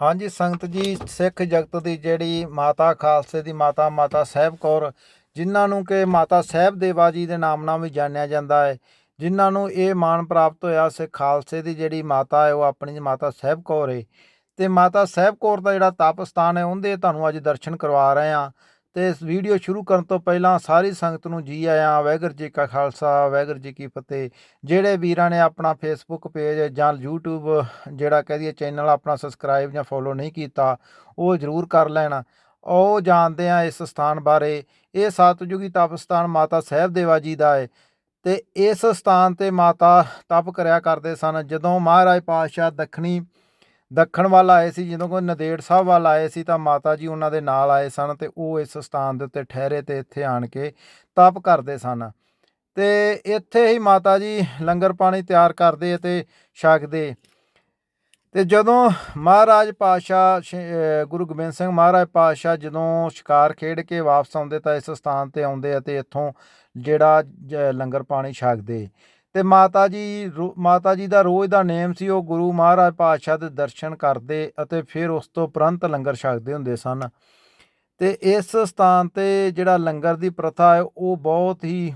ਹਾਂਜੀ, ਸੰਗਤ ਜੀ, ਸਿੱਖ ਜਗਤ ਦੀ ਜਿਹੜੀ ਮਾਤਾ ਖਾਲਸੇ ਦੀ ਮਾਤਾ ਮਾਤਾ ਸਾਹਿਬ ਕੌਰ, ਜਿਨ੍ਹਾਂ ਨੂੰ ਕਿ ਮਾਤਾ ਸਾਹਿਬ ਦੇਵਾ ਜੀ ਦੇ ਨਾਮ ਨਾਲ ਵੀ ਜਾਣਿਆ ਜਾਂਦਾ ਹੈ, ਜਿਨ੍ਹਾਂ ਨੂੰ ਇਹ ਮਾਣ ਪ੍ਰਾਪਤ ਹੋਇਆ ਸਿੱਖ ਖਾਲਸੇ ਦੀ ਜਿਹੜੀ ਮਾਤਾ ਹੈ, ਉਹ ਆਪਣੀ ਮਾਤਾ ਸਾਹਿਬ ਕੌਰ ਹੈ। ਤੇ ਮਾਤਾ ਸਾਹਿਬ ਕੌਰ ਦਾ ਜਿਹੜਾ ਤਪ ਸਥਾਨ ਹੈ, ਉਹਦੇ ਤੁਹਾਨੂੰ ਅੱਜ ਦਰਸ਼ਨ ਕਰਵਾ ਰਹੇ ਹਾਂ। ਤੇ ਇਸ ਵੀਡੀਓ ਸ਼ੁਰੂ ਕਰਨ ਤੋਂ ਪਹਿਲਾਂ ਸਾਰੀ ਸੰਗਤ ਨੂੰ ਜੀ ਆਇਆਂ, ਵਾਹਿਗੁਰੂ ਜੀ ਕਾ ਖਾਲਸਾ, ਵਾਹਿਗੁਰੂ ਜੀ ਕੀ ਫਤਿਹ। ਜਿਹੜੇ ਵੀਰਾਂ ਨੇ ਆਪਣਾ ਫੇਸਬੁੱਕ ਪੇਜ ਜਾਂ YouTube ਜਿਹੜਾ ਕਹਿ ਦਈਏ ਚੈਨਲ ਆਪਣਾ ਸਬਸਕ੍ਰਾਈਬ ਜਾਂ ਫੋਲੋ ਨਹੀਂ ਕੀਤਾ, ਉਹ ਜ਼ਰੂਰ ਕਰ ਲੈਣਾ। ਉਹ ਜਾਣਦੇ ਆ ਇਸ ਸਥਾਨ ਬਾਰੇ। ਇਹ ਸਤਜੁਗੀ ਤਪ ਸਥਾਨ ਮਾਤਾ ਸਾਹਿਬ ਦੇਵਾ ਜੀ ਦਾ ਹੈ ਤੇ ਇਸ ਸਥਾਨ ਤੇ ਮਾਤਾ ਤਪ ਕਰਿਆ ਕਰਦੇ ਸਨ। ਜਦੋਂ ਮਹਾਰਾਜ ਪਾਤਸ਼ਾਹ ਦੱਖਣੀ ਦੱਖਣ ਵੱਲ ਆਏ ਸੀ, ਜਦੋਂ ਕੋਈ ਨਦੇੜ ਸਾਹਿਬ ਵੱਲ ਆਏ ਸੀ ਤਾਂ ਮਾਤਾ ਜੀ ਉਹਨਾਂ ਦੇ ਨਾਲ ਆਏ ਸਨ ਤੇ ਉਹ ਇਸ ਸਥਾਨ ਦੇ ਉੱਤੇ ਠਹਿਰੇ ਤੇ ਇੱਥੇ ਆਣ ਕੇ ਤਪ ਕਰਦੇ ਸਨ। ਤੇ ਇੱਥੇ ਹੀ ਮਾਤਾ ਜੀ ਲੰਗਰ ਪਾਣੀ ਤਿਆਰ ਕਰਦੇ ਤੇ ਛਕਦੇ। ਤੇ ਜਦੋਂ ਮਹਾਰਾਜ ਪਾਤਸ਼ਾਹ ਗੁਰੂ ਗੋਬਿੰਦ ਸਿੰਘ ਮਹਾਰਾਜ ਪਾਤਸ਼ਾਹ ਜਦੋਂ ਸ਼ਿਕਾਰ ਖੇਡ ਕੇ ਵਾਪਸ ਆਉਂਦੇ ਤਾਂ ਇਸ ਸਥਾਨ ਤੇ ਆਉਂਦੇ ਅਤੇ ਇੱਥੋਂ ਜਿਹੜਾ ਜ- ਲੰਗਰ ਪਾਣੀ ਛਕਦੇ। ਤੇ ਮਾਤਾ ਜੀ ਰੋ- ਮਾਤਾ ਜੀ ਦਾ ਰੋਜ਼ ਦਾ ਨੇਮ ਸੀ, ਉਹ ਗੁਰੂ ਮਹਾਰਾਜ ਪਾਤਸ਼ਾਹ ਦੇ ਦਰਸ਼ਨ ਕਰਦੇ ਅਤੇ ਫਿਰ ਉਸ ਤੋਂ ਉਪਰੰਤ ਲੰਗਰ ਛਕਦੇ ਹੁੰਦੇ ਸਨ। ਤੇ ਇਸ ਸਥਾਨ ਤੇ ਜਿਹੜਾ ਲੰਗਰ ਦੀ ਪ੍ਰਥਾ ਹੈ, ਉਹ ਬਹੁਤ ਹੀ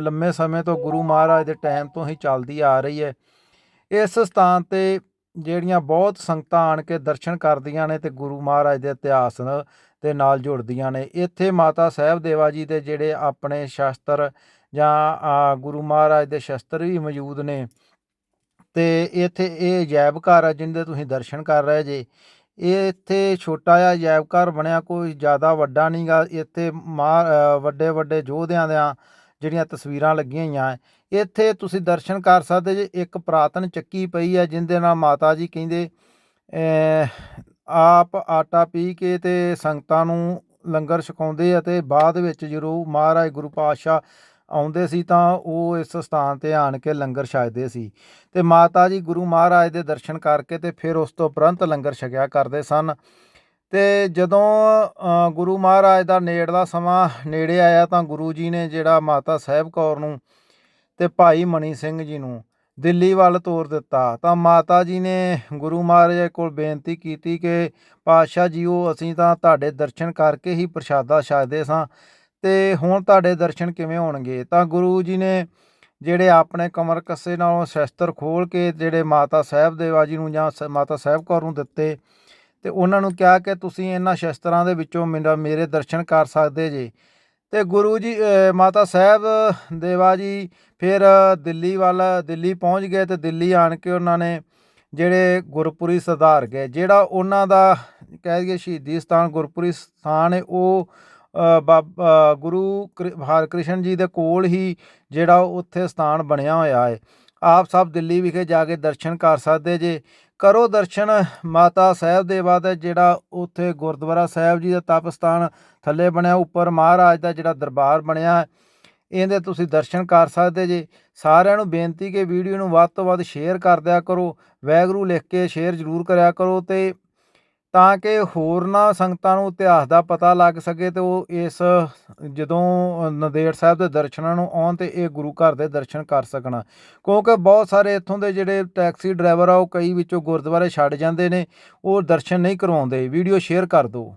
ਲੰਮੇ ਸਮੇਂ ਤੋਂ ਗੁਰੂ ਮਹਾਰਾਜ ਦੇ ਟਾਈਮ ਤੋਂ ਹੀ ਚੱਲਦੀ ਆ ਰਹੀ ਹੈ। ਇਸ ਸਥਾਨ ਤੇ ਜਿਹੜੀਆਂ ਬਹੁਤ ਸੰਗਤਾਂ ਆਣ ਕੇ ਦਰਸ਼ਨ ਕਰਦੀਆਂ ਨੇ ਤੇ ਗੁਰੂ ਮਹਾਰਾਜ ਦੇ ਇਤਿਹਾਸ ਦੇ ਨਾਲ ਜੁੜਦੀਆਂ ਨੇ। ਇੱਥੇ ਮਾਤਾ ਸਾਹਿਬ ਦੇਵਾ ਜੀ ਦੇ ਜਿਹੜੇ ਆਪਣੇ ਸ਼ਸਤਰ ਜਾਂ ਗੁਰੂ ਮਹਾਰਾਜ ਦੇ ਸ਼ਸਤਰ ਵੀ ਮੌਜੂਦ ਨੇ। ਤੇ ਇੱਥੇ ਇਹ ਅਜਾਇਬ ਘਰ ਆ ਜਿੰਦੇ ਤੁਸੀਂ ਦਰਸ਼ਨ ਕਰ ਰਹੇ ਜੇ। ਇਹ ਇੱਥੇ ਛੋਟਾ ਜਿਹਾ ਅਜਾਇਬ ਘਰ ਬਣਿਆ, ਕੋਈ ਜ਼ਿਆਦਾ ਵੱਡਾ ਨਹੀਂਗਾ ਇੱਥੇ ਮਾਂ ਵੱਡੇ ਵੱਡੇ ਯੋਧਿਆਂ ਦੀਆਂ ਜਿਹੜੀਆਂ ਤਸਵੀਰਾਂ ਲੱਗੀਆਂ ਹੋਈਆਂ ਇੱਥੇ ਤੁਸੀਂ ਦਰਸ਼ਨ ਕਰ ਸਕਦੇ ਜੇ, ਇੱਕ ਪੁਰਾਤਨ ਚੱਕੀ ਪਈ ਹੈ ਜਿੰਦੇ ਨਾਲ ਮਾਤਾ ਜੀ ਕਹਿੰਦੇ ਆਪ ਆਟਾ ਪੀ ਕੇ ਤੇ ਸੰਗਤਾਂ ਨੂੰ ਲੰਗਰ ਛਕਾਉਂਦੇ ਅਤੇ ਬਾਅਦ ਵਿੱਚ ਜਦੋਂ ਮਹਾਰਾਜ ਗੁਰੂ ਪਾਤਸ਼ਾਹ ਆਉਂਦੇ ਸੀ ਤਾਂ ਉਹ ਇਸ ਸਥਾਨ ਤੇ ਆਣ ਕੇ ਲੰਗਰ ਛਕਦੇ ਸੀ ਤੇ ਮਾਤਾ ਜੀ ਗੁਰੂ ਮਹਾਰਾਜ ਦੇ ਦਰਸ਼ਨ ਕਰਕੇ ਤੇ ਫਿਰ ਉਸ ਤੋਂ ਉਪਰੰਤ ਲੰਗਰ ਛਕਿਆ ਕਰਦੇ ਸਨ। ਤੇ ਜਦੋਂ ਗੁਰੂ ਮਹਾਰਾਜ ਦਾ ਨੇੜਲਾ ਸਮਾਂ ਨੇੜੇ ਆਇਆ ਤਾਂ ਗੁਰੂ ਜੀ ਨੇ ਜਿਹੜਾ ਮਾਤਾ ਸਾਹਿਬ ਕੌਰ ਨੂੰ ਤੇ ਭਾਈ ਮਣੀ ਸਿੰਘ ਜੀ ਨੂੰ ਦਿੱਲੀ ਵੱਲ ਤੋਰ ਦਿੱਤਾ ਤਾਂ ਮਾਤਾ ਜੀ ਨੇ ਗੁਰੂ ਮਹਾਰਾਜ ਕੋਲ ਬੇਨਤੀ ਕੀਤੀ ਕਿ ਪਾਤਸ਼ਾਹ ਜੀਓ, ਅਸੀਂ ਤਾਂ ਤੁਹਾਡੇ ਦਰਸ਼ਨ ਕਰਕੇ ਹੀ ਪ੍ਰਸ਼ਾਦਾ ਛਕਦੇ ਸਾਂ ਤੇ ਹੁਣ ਤੁਹਾਡੇ ਦਰਸ਼ਨ ਕਿਵੇਂ ਹੋਣਗੇ? ਤਾਂ ਗੁਰੂ ਜੀ ਨੇ ਜਿਹੜੇ ਆਪਣੇ ਕਮਰ ਕੱਸੇ ਨਾਲੋਂ ਸ਼ਸਤਰ ਖੋਲ ਕੇ ਜਿਹੜੇ ਮਾਤਾ ਸਾਹਿਬ ਦੇਵਾ ਜੀ ਨੂੰ ਜਾਂ ਸ- ਮਾਤਾ ਸਾਹਿਬ ਕੌਰ ਨੂੰ ਦਿੱਤੇ ਤੇ ਉਹਨਾਂ ਨੂੰ ਕਿਹਾ ਕਿ ਤੁਸੀਂ ਇਹਨਾਂ ਸ਼ਸਤਰਾਂ ਦੇ ਵਿੱਚੋਂ ਮੇਰਾ, ਮੇਰੇ ਦਰਸ਼ਨ ਕਰ ਸਕਦੇ ਜੇ। ਤੇ ਗੁਰੂ ਜੀ ਮਾਤਾ ਸਾਹਿਬ ਦੇਵਾ ਜੀ ਫਿਰ ਦਿੱਲੀ ਵੱਲ, ਦਿੱਲੀ ਪਹੁੰਚ ਗਏ ਤੇ ਦਿੱਲੀ ਆਣ ਕੇ ਉਹਨਾਂ ਨੇ ਜਿਹੜੇ ਗੁਰਪੁਰੀ ਸੁਧਾਰ ਗਏ। ਜਿਹੜਾ ਉਹਨਾਂ ਦਾ ਕਹਿ ਦਈਏ ਸ਼ਹੀਦੀ ਸਥਾਨ ਗੁਰਪੁਰੀ ਸਥਾਨ ਹੈ ਉਹ ਬਾਬਾ ਗੁਰੂ ਕ੍ਰਿ- ਹਰਿਕ੍ਰਿਸ਼ਨ ਜੀ ਦੇ ਕੋਲ ਹੀ ਜਿਹੜਾ ਉੱਥੇ ਸਥਾਨ ਬਣਿਆ ਹੋਇਆ ਹੈ ਆਪ ਸਭ ਦਿੱਲੀ ਵਿਖੇ ਜਾ ਕੇ ਦਰਸ਼ਨ ਕਰ ਸਕਦੇ ਜੇ। ਕਰੋ ਦਰਸ਼ਨ, ਮਾਤਾ ਸਾਹਿਬ ਦੇਵਾ ਦਾ ਜਿਹੜਾ ਉੱਥੇ ਗੁਰਦੁਆਰਾ ਸਾਹਿਬ ਜੀ ਦਾ ਤਪ ਸਥਾਨ ਥੱਲੇ ਬਣਿਆ, ਉੱਪਰ ਮਹਾਰਾਜ ਦਾ ਜਿਹੜਾ ਦਰਬਾਰ ਬਣਿਆ ਇਹਦੇ ਤੁਸੀਂ ਦਰਸ਼ਨ ਕਰ ਸਕਦੇ ਜੇ। ਸਾਰਿਆਂ ਨੂੰ ਬੇਨਤੀ ਕਿ ਵੀਡੀਓ ਨੂੰ ਵੱਧ ਤੋਂ ਵੱਧ ਸ਼ੇਅਰ ਕਰ ਦਿਆ ਕਰੋ। ਵੈਗਰੂ ਲਿਖ ਕੇ ਸ਼ੇਅਰ ਜ਼ਰੂਰ ਕਰਿਆ ਕਰੋ ਤੇ ਤਾਂ ਕਿ ਹੋਰਨਾਂ ਸੰਗਤਾਂ ਨੂੰ ਇਤਿਹਾਸ ਦਾ ਪਤਾ ਲੱਗ ਸਕੇ ਤੇ ਉਹ ਇਸ ਜਦੋਂ ਨੰਦੇੜ ਸਾਹਿਬ ਦੇ ਦਰਸ਼ਨਾਂ ਨੂੰ ਆਉਣ ਤੇ ਇਹ ਗੁਰੂ ਘਰ ਦੇ ਦਰਸ਼ਨ ਕਰ ਸਕਣ। ਕਿਉਂਕਿ ਬਹੁਤ ਸਾਰੇ ਇੱਥੋਂ ਦੇ ਜਿਹੜੇ ਟੈਕਸੀ ਡਰਾਈਵਰ ਆ, ਉਹ ਕਈ ਵਿੱਚੋਂ ਗੁਰਦੁਆਰੇ ਛੱਡ ਜਾਂਦੇ ਨੇ, ਉਹ ਦਰਸ਼ਨ ਨਹੀਂ ਕਰਵਾਉਂਦੇ। ਵੀਡੀਓ ਸ਼ੇਅਰ ਕਰ ਦਿਓ।